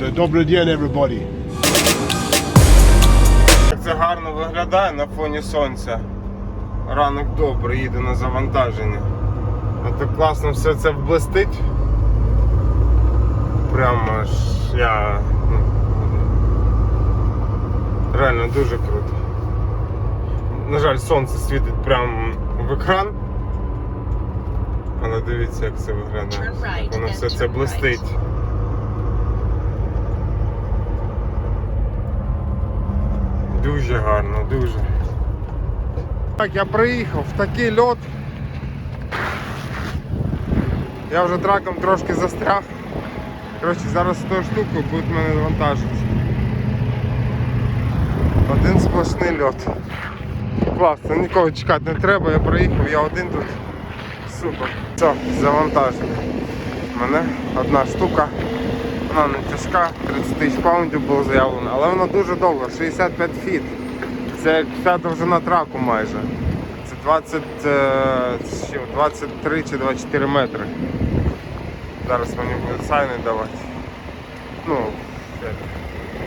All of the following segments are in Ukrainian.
Добрий день, everybody. Як це гарно виглядає на фоні сонця. Ранок добрий, їде на завантаження. От так класно все це блистить. Прямо аж я. ну, Реально дуже круто. На жаль, сонце світить прямо в екран. Але дивіться, як це виглядає. Воно все це блистить. Дуже гарно, дуже. Так, я приїхав в такий льот. Я вже траком трошки застряг. Коротше, зараз з тою штукою будуть мене вантажити. Один сплошний льот. Класно, нікого чекати не треба, я приїхав, я один тут. Супер. Все, завантажили. У мене одна штука. Вона не тяжка, 30 тисяч паундів було заявлено, але вона дуже довга, 65 фіт. Це як вся довжина траку майже. Це 20, е, 23 чи 24 метри. Зараз мені будуть сайни давати. Ну,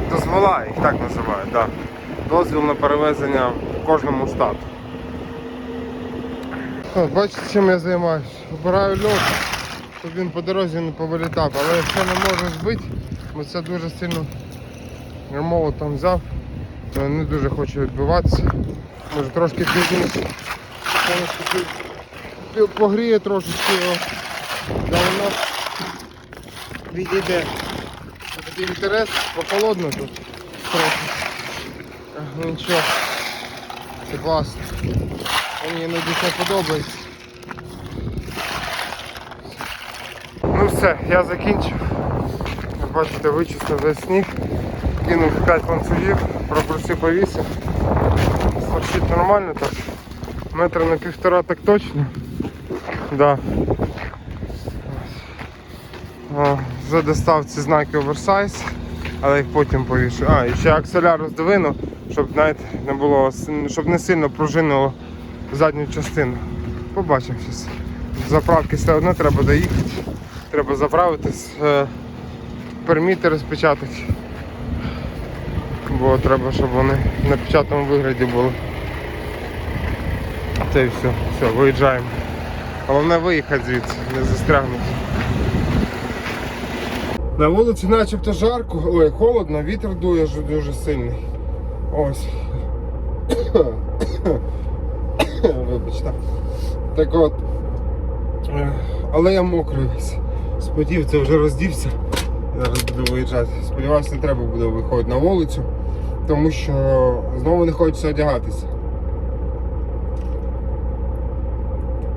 дозвола, їх так називають, так. Дозвіл на перевезення в кожному штату. Бачите, чим я займаюся? Обираю льот, щоб він по дорозі не повилітав, але якщо не можу збити, бо це дуже сильно гермово там взяв, не дуже хочу відбиватися. Може трошки пізніше. Погріє трошечки його. Давно відійде. Такий інтерес, похолодно тут трохи. Ну нічого. Це класно. Мені іноді це подобається. Ну все, я закінчив. Як Бачите, вичистив весь сніг, кинув 5 ланцюгів, пропорці повісив. Сорчить нормально так. Метр на півтора так точно. Да. О, вже достав ці знаки оверсайз, але їх потім повішу. А, і ще акселяр роздвину, щоб знаєте, не було, щоб не сильно пружинило задню частину. Побачимо зараз. Заправки все одно треба доїхати. Треба заправитись, е, перміти розпечатати. Бо треба, щоб вони на печатному вигляді були. Це і все, все, виїжджаємо. Головне виїхати звідси, не застрягнути. На вулиці начебто жарко, ой, холодно, вітер дує дуже сильний. Ось. Вибачте. Так от. е, Але я мокрий весь. Сподів, це вже роздівся. Зараз буду виїжджати. Сподіваюся, не треба буде виходити на вулицю, тому що знову не хочеться одягатися.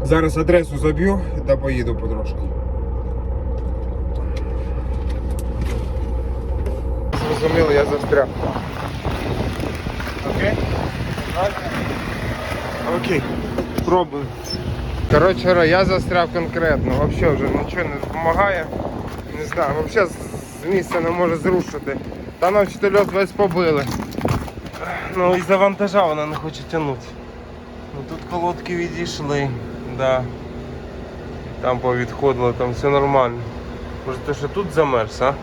Зараз адресу заб'ю та поїду потрошки. Зрозуміло, я застряг. Окей? Окей. Пробую. Коротше, я застряв конкретно, взагалі вже нічого не допомагає. Не знаю, взагалі з місця не може зрушити. Та нам льот весь побили. Ну і за вантажа вона не хоче тягнути. Ну тут колодки відійшли, да. Там повідходило, там все нормально. Може ти ще тут замерз, а?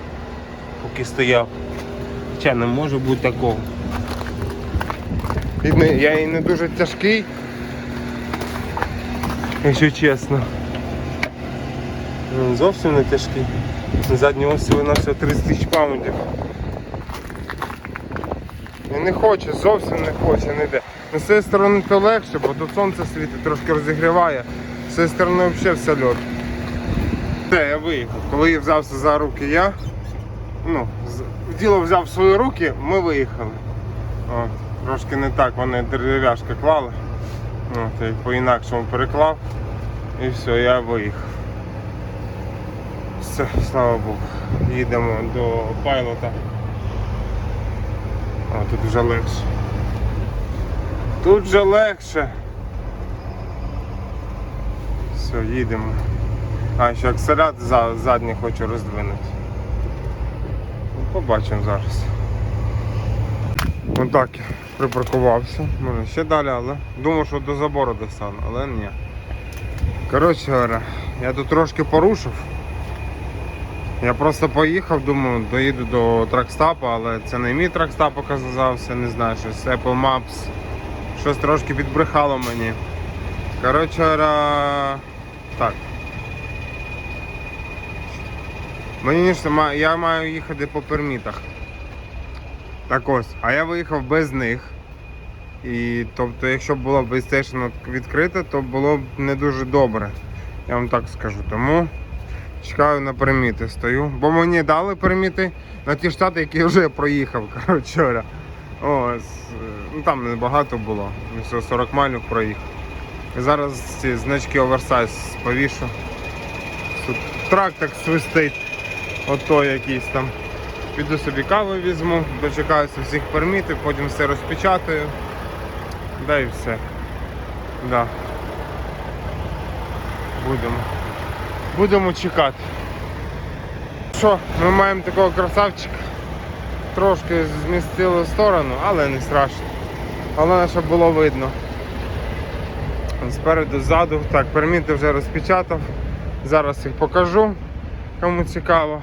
Поки стояв. Хоча не може бути такого. Я і не дуже тяжкий. Якщо чесно. Він зовсім не тяжкий. На задній осі на все 30 тисяч паундів. І не хоче, зовсім не хоче, не йде. Ну, з сторони то легше, бо тут сонце світить, трошки розігріває. З цієї сторони взагалі все льот. Все, я виїхав. Коли я взявся за руки я, ну, діло взяв в свої руки, ми виїхали. О, трошки не так вони дерев'яшки клали. От, я по-інакшому переклав. І все, я виїхав. Все, слава Богу. Їдемо до пайлота. О, тут вже легше. Тут вже легше. Все, їдемо. А, ще акселят задній хочу роздвинути. Ну, Побачимо зараз. Отак припаркувався. Може ще далі, але думав, що до забору достану, але ні. Коротше говоря, я тут трошки порушив. Я просто поїхав, думаю, доїду до тракстапу, але це не мій тракстап оказався, не знаю, щось Apple Maps. Щось трошки підбрехало мені. Коротше, ра- так. Мені я маю їхати по пермітах. Так ось, а я виїхав без них. І тобто, якщо б було PlayStation відкрите, то було б не дуже добре. Я вам так скажу. Тому чекаю на переміти, стою. Бо мені дали переміти на ті штати, які вже проїхав. Коротше. Ось, е, ну там небагато було. Всього 40 майлів проїхав. І зараз ці значки оверсайз повішу. Тут трак так свистить. Ото якийсь там. Піду собі каву візьму, дочекаюся всіх пермітів, потім все розпечатаю. Да і все. Да. Будемо. Будемо чекати. Що, ми маємо такого красавчика. Трошки змістили в сторону, але не страшно. Головне, щоб було видно. Спереду, ззаду. Так, перміти вже розпечатав. Зараз їх покажу, кому цікаво.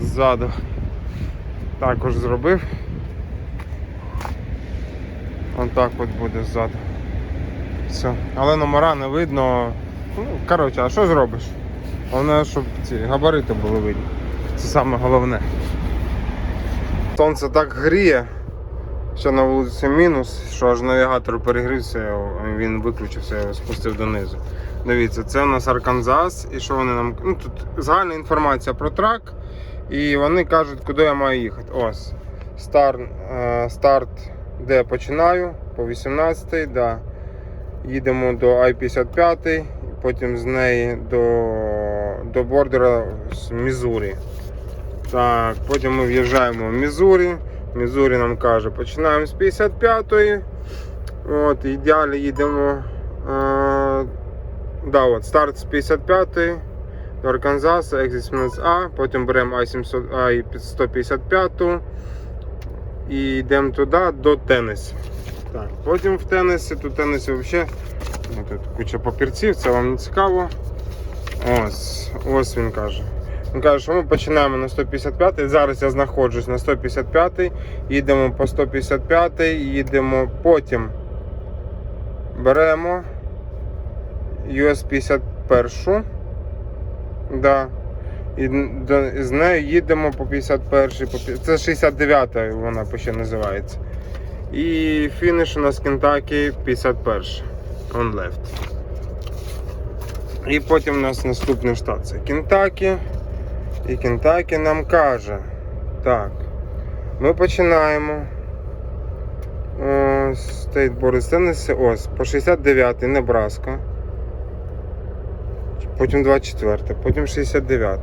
Ззаду також зробив. Отак от буде ззаду. Все. Але номера не видно. Ну, коротше, а що зробиш? Головне, щоб ці габарити були видні. Це саме головне. Сонце так гріє, що на вулиці мінус, що аж навігатор перегрівся, він виключився, його спустив донизу. Дивіться, це у нас Арканзас, і що вони нам. Ну тут загальна інформація про трак, і вони кажуть, куди я маю їхати. Ось. Стар, е, старт, де я починаю, по 18 да. Їдемо до I-55, потім з неї до, до бордера з Мізурі. Так, потім ми в'їжджаємо в Мізурі. Мізурі нам каже, починаємо з 55-ї. От, і далі їдемо. Е, да, от, старт з 55-ї до Арканзаса, екзит 17А, потім беремо I-700, I-155 і йдемо туди до Теннесі. Так, потім в Теннесі, тут Теннесі взагалі ну, тут куча папірців, це вам не цікаво. Ось, ось він каже. Він каже, що ми починаємо на 155 Зараз я знаходжусь на 155 їдемо по 155 їдемо потім беремо US 51. Да. І до- з нею їдемо по 51 по Це 69-та вона ще називається. І фініш у нас Кентакі 51. On left. І потім у нас наступний штат це Кентакі. І Кентакі нам каже. Так. Ми починаємо. Ось State Board Tennessee, ось, по 69-й Небраска. Потім 24, потім 69.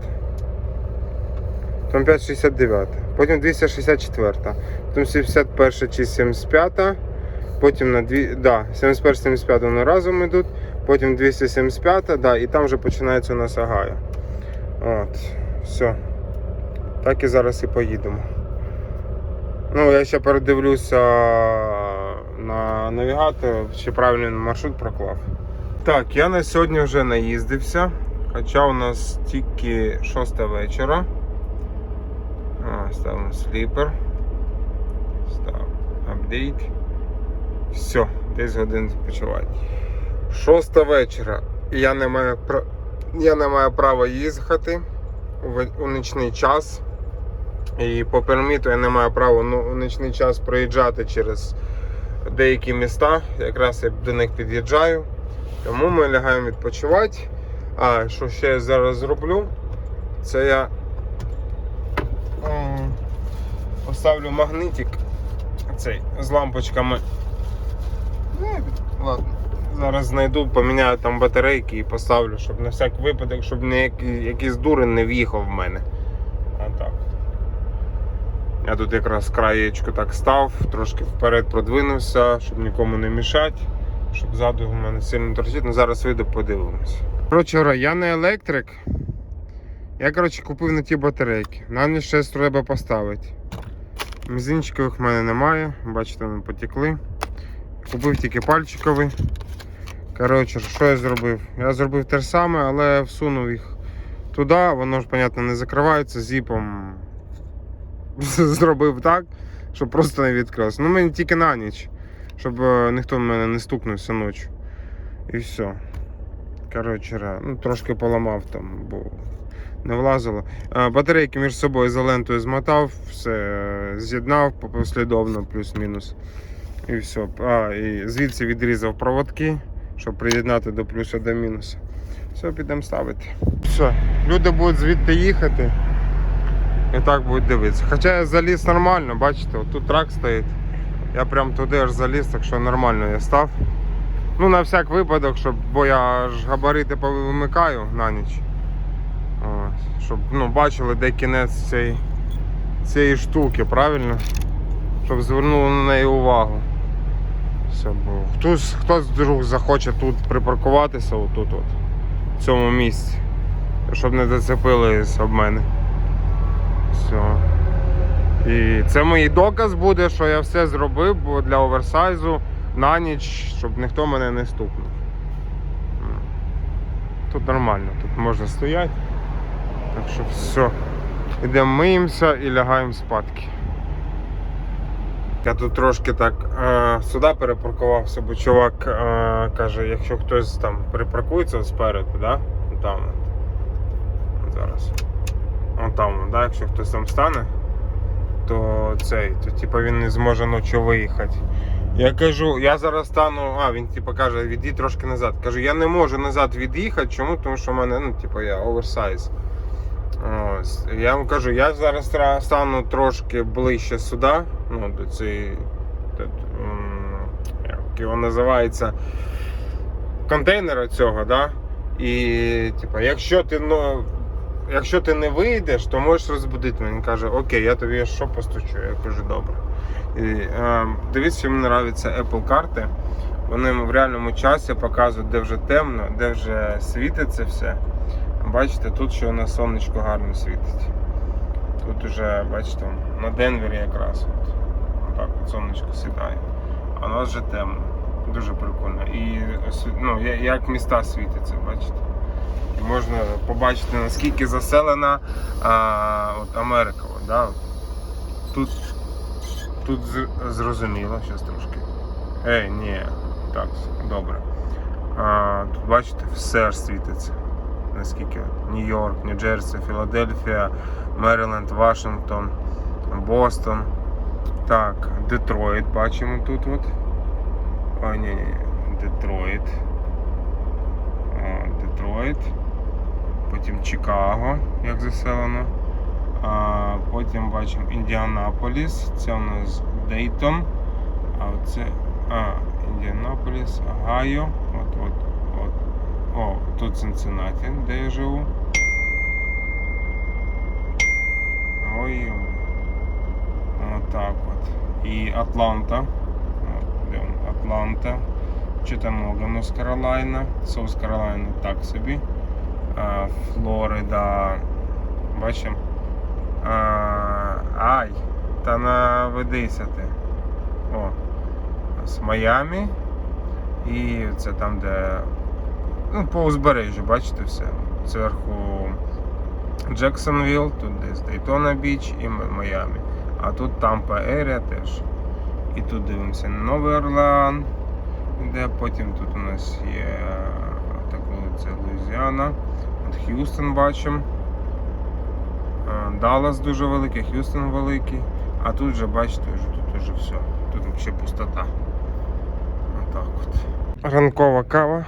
Потім 569, потім 264, потім 71 чи 75, потім на 2, да, 71 75 вони разом йдуть, потім 275, да, і там вже починається у нас Агая. От, все. Так і зараз і поїдемо. Ну, я ще передивлюся на навігатор, чи правильний маршрут проклав. Так, я на сьогодні вже наїздився, хоча у нас тільки 6 вечора. А, ставимо сліпер. Став апдейт. Все, 10 годин відпочивати. 6 вечора. Я не маю я не маю права у у нічний час. І по перміту я не маю права ну, у нічний час проїжджати через деякі міста. Якраз я до них під'їжджаю. Тому ми лягаємо відпочивати. А що ще я зараз зроблю? Це я поставлю магнитик цей з лампочками. Ну, ладно. Зараз знайду, поміняю там батарейки і поставлю, щоб на всяк випадок, щоб якийсь дурень не в'їхав в мене. А так. Я тут якраз краєчку так став, трошки вперед продвинувся, щоб нікому не мішати, щоб ззаду в мене сильно торчить. Ну зараз вийду, подивимось. Коротше, я не електрик. Я коротше, купив на ті батарейки. Нам ще треба поставити. Мізинчикових в мене немає, бачите, вони потекли. Купив тільки пальчиковий. Коротше, що я зробив? Я зробив те ж саме, але всунув їх туди, воно ж, понятно, не закривається зіпом. Зробив так, щоб просто не відкрилося. Ну, мені тільки на ніч, щоб е, ніхто в мене не стукнувся ночі. І все. Коротше, ну, трошки поламав там, бо не влазило. Е, Батарейки між собою ізолентою змотав, все е, з'єднав послідовно, плюс-мінус. І все. А, і звідси відрізав проводки, щоб приєднати до плюса до мінуса. Все, підемо ставити. Все, люди будуть звідти їхати. І так будуть дивитися. Хоча я заліз нормально, бачите, от тут трак стоїть. Я прям туди аж заліз, так що нормально я став. Ну, на всяк випадок, щоб, бо я ж габарити повимикаю на ніч. Ось, щоб ну, бачили, де кінець цієї, цієї штуки, правильно? Щоб звернули на неї увагу. Все, бо хтось, хтось вдруг захоче тут припаркуватися, отут от, в цьому місці. Щоб не зацепились об мене. Все. І це мій доказ буде, що я все зробив бо для оверсайзу на ніч, щоб ніхто мене не стукнув. Тут нормально, тут можна стояти. Так що все. Йдемо миємося і лягаємо спадки. Я тут трошки так е, сюди перепаркувався, бо чувак е, каже, якщо хтось там припаркується спереду, да? там зараз. От там, да? якщо хтось там стане, то цей, то типу він не зможе ночі виїхати. Я кажу, я зараз стану, а він типу каже, відійди трошки назад. Кажу, я не можу назад від'їхати. Чому? Тому що в мене, ну, типу, я оверсайз. Ось. Я вам кажу, я зараз стану трошки ближче сюди, ну, до цієї. Як його називається? Контейнера цього, да? І, типу, якщо ти ну, якщо ти не вийдеш, то можеш розбудити мене. Він каже, окей, я тобі що постучу. Я кажу, добре. І, е, дивіться, що мені подобаються Apple карти. Вони в реальному часі показують, де вже темно, де вже світиться все. Бачите, тут ще у нас сонечко гарно світить. Тут уже, бачите, на Денвері якраз. От. Отак от сонечко сідає. А у нас вже темно. Дуже прикольно. І ну, як міста світяться, бачите. Можна побачити, наскільки заселена а, от Америка. Да? Тут, тут зрозуміло, щось трошки. Ей, ні, так, добре. А, тут бачите, все аж світиться. Наскільки? Нью-Йорк, Нью-Джерсі, Філадельфія, Мериленд, Вашингтон, Бостон. Так, Детройт бачимо тут от. Ой, ні, ні, Детройт. Детройт. Потім Чикаго, як заселено. А, потім бачимо Індіанаполіс. Це у нас Дейтон. А оце. А, Індіанаполіс, Агайо. От, от, от. О, тут Цинциннаті, де я живу. Ой. Отак от. І Атланта. От, де він? Атланта. Читанога, Нос Каролайна. Соус Каролайна так собі. А, Флорида. Бачимо. А, ай, та наведися ти. О. З Майамі. І це там, де. Ну, по узбережжю, бачите все. Зверху Джексонвілл, тут десь Дейтона Біч і М- Майамі. А тут Тампа Ерія теж. І тут дивимося Новий Орлеан, де потім тут у нас є так вулиця Луїзіана. Х'юстон бачимо. Даллас дуже великий, Х'юстон великий. А тут вже бачите, вже тут вже все. Тут взагалі пустота. Отак от. Ранкова кава,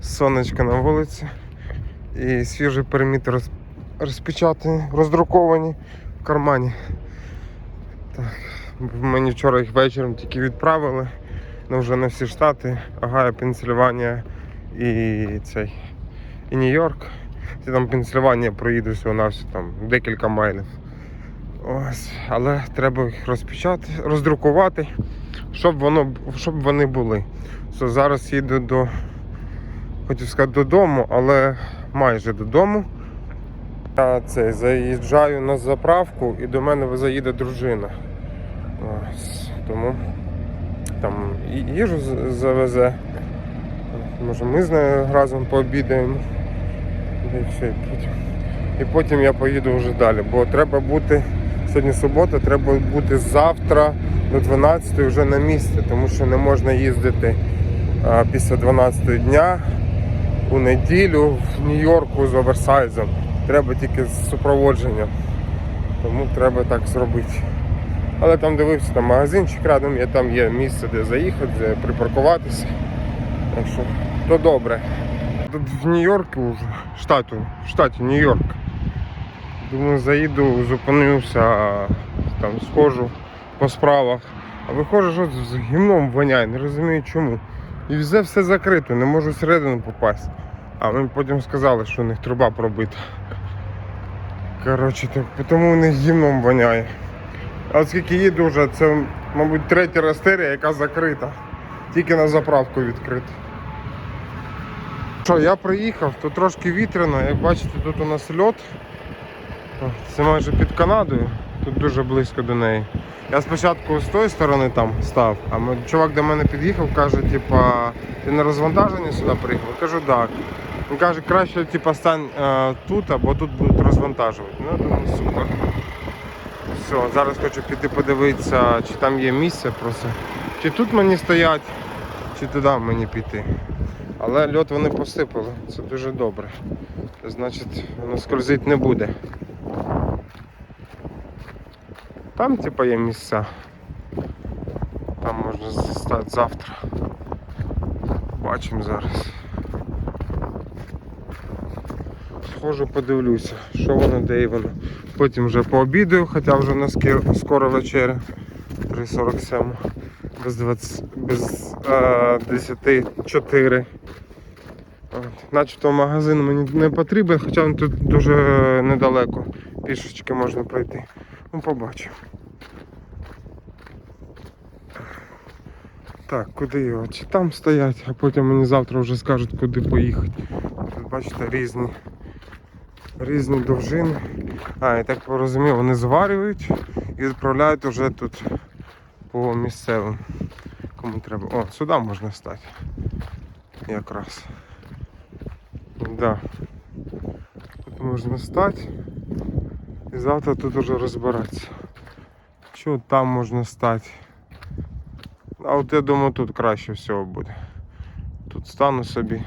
сонечко на вулиці і свіжий переміт роз... розпечатані, роздруковані в кармані. Так. Мені вчора їх вечором тільки відправили. Ну вже на всі штати. Агая, Пенсильванія і цей. І Нью-Йорк. Це там Пенсильванія проїду всього на все там декілька майлів. Ось, але треба їх розпечатати, роздрукувати, щоб воно щоб вони були. Що зараз їду до, хотів сказати додому, але майже додому. Я це, заїжджаю на заправку і до мене заїде дружина. Ось, тому там їжу завезе. Може ми з нею разом пообідаємо. І все, і потім. Я поїду вже далі, бо треба бути сьогодні субота, треба бути завтра до 12 вже на місці, тому що не можна їздити після 12 дня у неділю в Нью-Йорку з оверсайзом. Треба тільки з супроводженням. Тому треба так зробити. Але там дивився, там магазинчик рядом є, там є місце, де заїхати, де припаркуватися. Так що то добре. В Нью-Йорку вже, штату, в штаті Нью-Йорк. Думаю, заїду, зупинився, там схожу по справах. А виходжу, що з гімном воняє, не розумію чому. І все все закрито, не можу всередину попасти. А мені потім сказали, що у них труба пробита. Коротше, так, тому у них гімном воняє. А оскільки їду вже, це, мабуть, третя растерія, яка закрита. Тільки на заправку відкрита. Що, я приїхав, то трошки вітряно, як бачите, тут у нас льот. Це майже під Канадою, тут дуже близько до неї. Я спочатку з тої сторони там став, а чувак до мене під'їхав, каже, типа, ти на розвантаження сюди приїхав? Кажу, так. Він каже, краще типа, стань е, тут, або тут будуть розвантажувати. Ну, я думаю, супер. Все, зараз хочу піти подивитися, чи там є місце просто. Чи тут мені стоять, чи туди мені піти. Але льот вони посипали, це дуже добре. Значить, воно скользить не буде. Там типа є місця. Там можна стати завтра. Бачимо зараз. Схожу, подивлюся, що воно, де і воно. Потім вже пообідаю, хоча вже в нас скоро вечеря. 3.47. Без 20, без е, 10 4. От. Начебто магазин мені не потрібен, хоча він тут дуже недалеко. Пішечки можна пройти. Ну, побачимо. Так, куди його? Чи там стоять, а потім мені завтра вже скажуть, куди поїхати. Тут бачите різні, різні довжини. А, я так порозумів, вони зварюють і відправляють вже тут по місцевим. Кому треба. О, сюди можна стати. Якраз. Да. Тут можна стати. І завтра тут уже розбиратися. Що там можна стати? А от я думаю тут краще всього буде. Тут стану собі.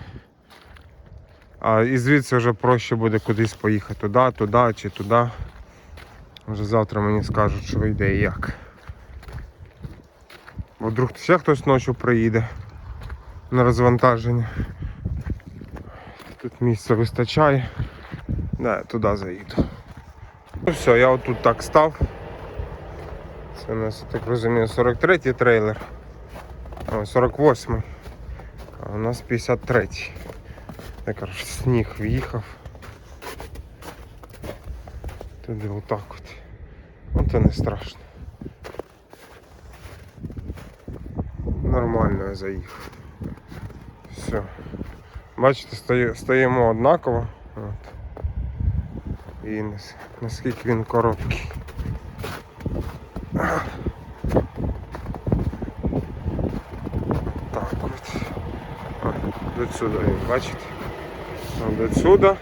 А і звідси вже проще буде кудись поїхати туди, туди чи туди. Вже завтра мені скажуть, що йде і як. Бо вдруг ще хтось ночі приїде на розвантаження. Тут місця вистачає. Я туди заїду. Ну все, я отут так став. Це у нас, я так розумію, 43-й трейлер. О, 48-й. А у нас 53-й. Я коротше сніг в'їхав. Туди отак от. Оце не страшно. Нормально я заїхав. Все. Бачите, стої- стоїмо однаково. От. І наскільки він короткий. Так от. До сюди він, бачите? До сюди.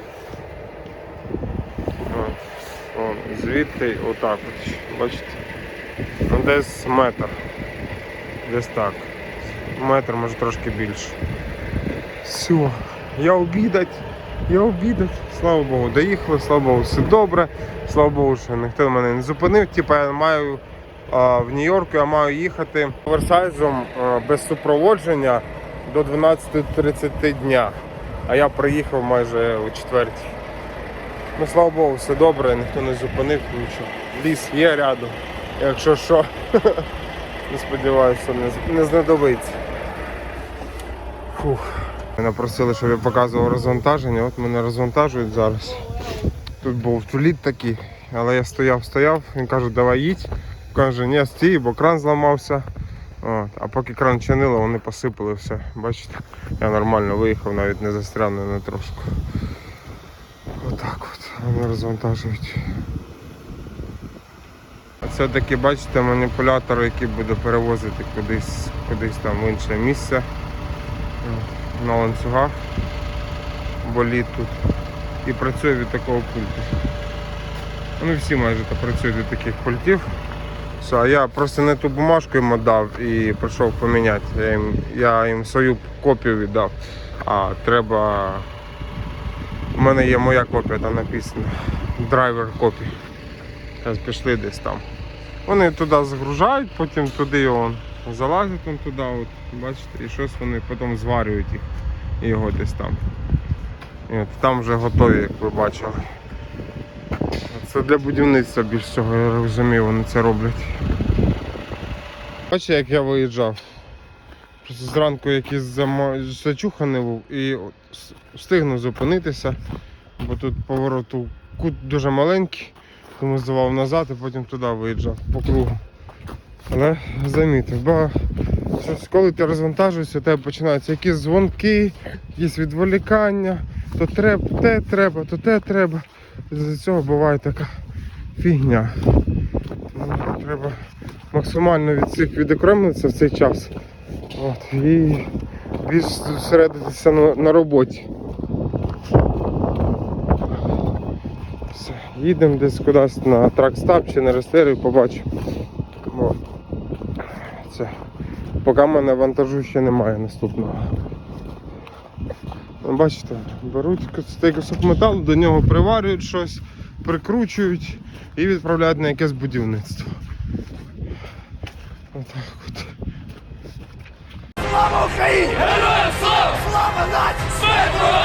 Звідти отак от. Бачите? Ну десь метр. Десь так. Метр, може трошки більше. Все, я обідать, я обідать. Слава Богу, доїхали, слава Богу, все добре. Слава Богу, що ніхто мене не зупинив. Типа я маю а, в Нью-Йорку я маю їхати оверсайзом а, без супроводження до 12.30 дня. А я приїхав майже о четвертій. Ну слава Богу, все добре, ніхто не зупинив, нічого. Ліс є рядом. Якщо що, не сподіваюся, не знадобиться. Фух. Мене просили, щоб я показував розвантаження. От мене розвантажують зараз. Тут був туліт такий, але я стояв, стояв, він каже, давай їдь. Каже, ні, стій, бо кран зламався. От. А поки кран чинило, вони посипали все. Бачите, я нормально виїхав, навіть не застряв не на трошку. Отак от, вони розвантажують. Це такі, бачите, маніпулятор, який буде перевозити кудись, кудись там в інше місце. На ланцюгах. Боліт тут. і працює від такого пульту. Вони всі майже так працюють від таких пультів. Все, я просто не ту бумажку йому дав і прийшов поміняти. Я їм, я їм свою копію віддав. А треба. У мене є моя копія, там написано драйвер копі. Зараз пішли десь там. Вони туди загружають, потім туди його залазять туди, от, бачите, і щось вони потім зварюють їх його десь там. І от там вже готові, як ви бачили. Це для будівництва більш всього, я розумію, вони це роблять. Бачите, як я виїжджав. Просто зранку якийсь зачуханий був і встигнув зупинитися, бо тут повороту кут дуже маленький, тому здавав назад і потім туди виїжджав по кругу. Але замітив, бо щось, коли ти розвантажуєшся, у тебе починаються якісь дзвонки, якісь відволікання, то треба, те треба, то те треба. І з цього буває така фігня. Тому треба максимально від цих відокремитися в цей час. От, і більш зосередитися на, на роботі. Все, їдемо десь кудись на тракстап чи на рестери, побачимо. Бо. Поки в мене вантажу ще немає наступного. Ну, Бачите, беруть цей кусок металу, до нього приварюють щось, прикручують і відправляють на якесь будівництво. Отак от. Слава Україні! Героям слава! Слава нації!